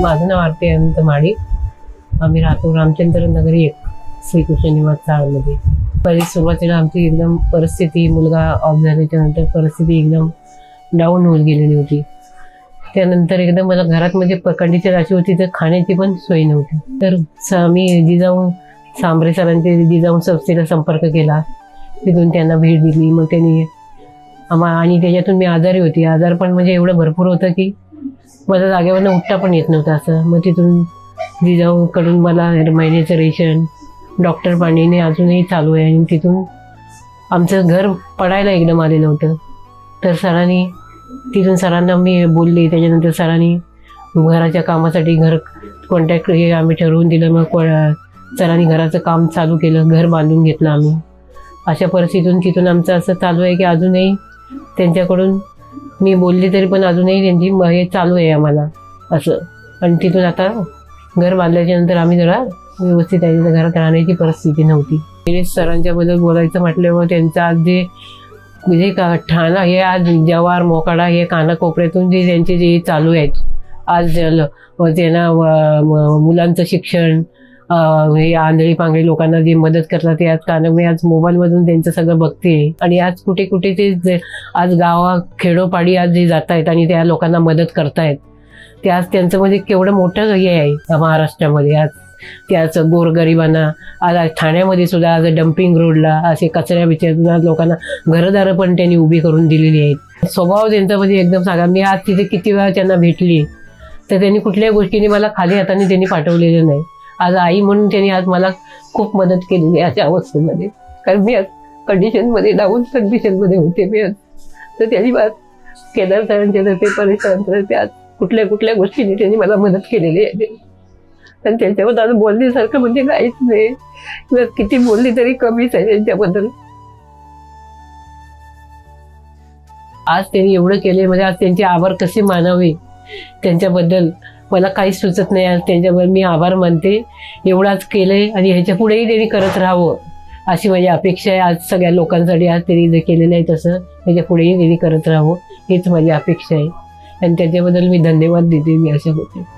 माझं नाव आरती अनंत माळी. आम्ही राहतो रामचंद्र नगरी एक श्रीकृष्ण निवास चाळमध्ये. पहिले सुरुवातीला आमची एकदम परिस्थिती मुलगा ऑफ झाल्याच्यानंतर परिस्थिती एकदम डाऊन होत गेलेली होती. त्यानंतर एकदम मला घरात म्हणजे कंडिशन अशी होती तर खाण्याची पण सोय नव्हती. तर स- मी जिजाऊ सांबरे सरांचे जिजाऊ संस्थेला संपर्क केला. तिथून त्यांना भेट दिली. मग त्यांनी आम्हा आणि त्याच्यातून मी आजारी होती. आजार पण म्हणजे एवढं भरपूर होतं की मला जागेवरनं उठता पण येत नव्हतं असं. मग तिथून जिजाऊकडून मला महिन्याचं रेशन डॉक्टर पाणीने अजूनही चालू आहे आणि तिथून आमचं घर पडायला एकदम आलेलं होतं. तर सरांनी तिथून सरांना मी बोलले त्याच्यानंतर सरांनी घराच्या कामासाठी घर कॉन्टॅक्ट हे आम्ही ठरवून दिलं. मग सरांनी घराचं काम चालू केलं घर बांधून घेतलं आम्ही. अशा परिस्थितीतून तिथून आमचं असं चालू आहे की अजूनही त्यांच्याकडून मी बोलली तरी पण अजूनही त्यांची हे चालू आहे आम्हाला असं. आणि तिथून आता घर बांधल्याच्या नंतर आम्ही जरा व्यवस्थित आहे. घरात राहण्याची परिस्थिती नव्हती. गिरीश सरांच्याबद्दल बोलायचं म्हटल्यावर त्यांचं आज जे म्हणजे का ठाणा हे आज जवार मोकाडा हे कानाकोपऱ्यातून जे त्यांचे जे चालू आहेत. आज व त्यांना व- मुलांचं शिक्षण हे आंधळी पांगळी लोकांना जे मदत करतात ते आज कारण मी आज मोबाईलमधून त्यांचं सगळं बघते. आणि आज कुठे कुठे ते जे- आज गावा खेडोपाडी आज जे जात आहेत आणि त्या लोकांना मदत करतायत ते आज त्यांचं म्हणजे केवढं मोठं हे आहे महाराष्ट्रामध्ये. आज त्याच गोरगरिबांना आज आज ठाण्यामध्ये सुद्धा आज डम्पिंग रोडला असे कचऱ्या बिचऱ्या लोकांना घरदारं पण त्यांनी उभी करून दिलेली आहेत. स्वभाव त्यांचा म्हणजे एकदम सांगा मी आज तिथे किती वेळा त्यांना भेटली तर त्यांनी कुठल्याही गोष्टीने मला खाली हाताने त्यांनी पाठवलेलं नाही. आज आई म्हणून त्यांनी आज मला खूप मदत केलेली आहे अशा अवस्थेमध्ये. कारण मी आज कंडिशनमध्ये डाऊन कंडिशनमध्ये होते मी आज. तर त्याची बात केदार सरांच्या तर्फे परिसरांतर्फे आज कुठल्या कुठल्या गोष्टीने त्यांनी मला मदत केलेली आहे. आणि त्यांच्याबद्दल आज बोलण्यासारखं म्हणजे काहीच नाही. किंवा किती बोलली तरी कमीच आहे त्यांच्याबद्दल. आज त्यांनी एवढं केले म्हणजे आज त्यांचे आभार कसे मानावे? त्यांच्याबद्दल मला काहीच सुचत नाही आज त्यांच्यावर मी आभार मानते. एवढाच केलंय आणि ह्याच्या पुढेही त्यांनी करत राहावं अशी माझी अपेक्षा आहे. आज सगळ्या लोकांसाठी आज त्यांनी जे केलेलं आहे तसं ह्याच्या पुढेही त्यांनी करत राहावं हीच माझी अपेक्षा आहे. आणि त्याच्याबद्दल मी धन्यवाद देते मी अशा होते